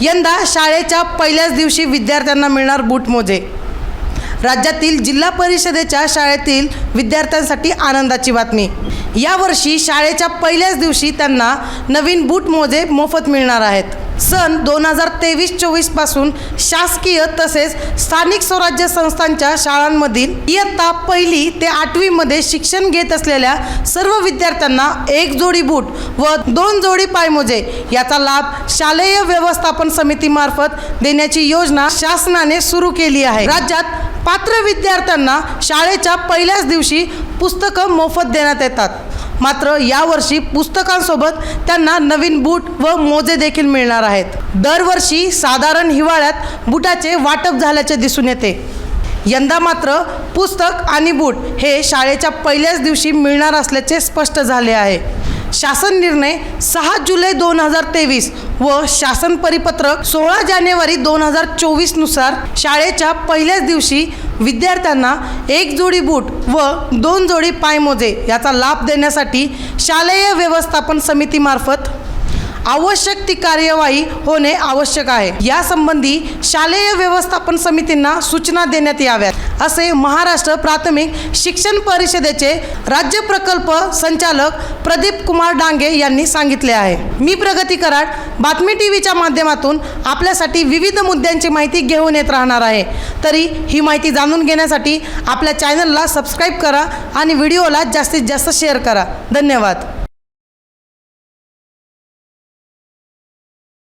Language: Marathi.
यंदा शाळेच्या पहिल्याच दिवशी विद्यार्थ्यांना मिळणार बूटमोजे राज्यातील जिल्हा परिषदेच्या शाळेतील विद्यार्थ्यांसाठी आनंदाची बातमी. यावर्षी शाळेच्या पहिल्याच दिवशी त्यांना नवीन बूट मोजे मोफत मिळणार आहेत. सन दोन हजार तेवीस चोवीसपासून शासकीय तसेच स्थानिक स्वराज्य संस्थांच्या शाळांमधील इयत्ता पहिली ते आठवीमध्ये शिक्षण घेत असलेल्या सर्व विद्यार्थ्यांना एक जोडी बूट व दोन जोडी पायमोजे याचा लाभ शालेय व्यवस्थापन समितीमार्फत देण्याची योजना शासनाने सुरू केली आहे. राज्यात पात्र विद्यार्थ्यांना शाळेच्या पहिल्याच दिवशी पुस्तकं मोफत देण्यात येतात. मात्र यावर्षी पुस्तकांसोबत त्यांना नवीन बूट व मोजे देखील मिळणार आहेत. दरवर्षी साधारण हिवाळ्यात बुटाचे वाटप झाल्याचे दिसून येते. यंदा मात्र पुस्तक आणि बूट हे शाळेच्या पहिल्याच दिवशी मिळणार असल्याचे स्पष्ट झाले आहे. शासन निर्णय सहा जुलै दोन हजार तेवीस व शासन परिपत्रक सोळा जानेवारी दोन हजार चोवीसनुसार शाळेच्या पहिल्याच दिवशी विद्यार्थ्यांना एक जोडी बूट व दोन जोडी पायमोजे याचा लाभ देण्यासाठी शालेय व्यवस्थापन समितीमार्फत आवश्यक ती कार्यवाही होणे आवश्यक आहे. यासंबंधी शालेय व्यवस्थापन समितींना सूचना देण्यात याव्यात असे महाराष्ट्र प्राथमिक शिक्षण परिषदेचे राज्य प्रकल्प संचालक प्रदीप कुमार डांगे यांनी सांगितले आहे. मी प्रगती कराड बातमी टी व्हीच्या माध्यमातून आपल्यासाठी विविध मुद्द्यांची माहिती घेऊन येत राहणार आहे. तरी ही माहिती जाणून घेण्यासाठी आपल्या चॅनलला सबस्क्राईब करा आणि व्हिडिओला जास्तीत जास्त शेअर करा. धन्यवाद.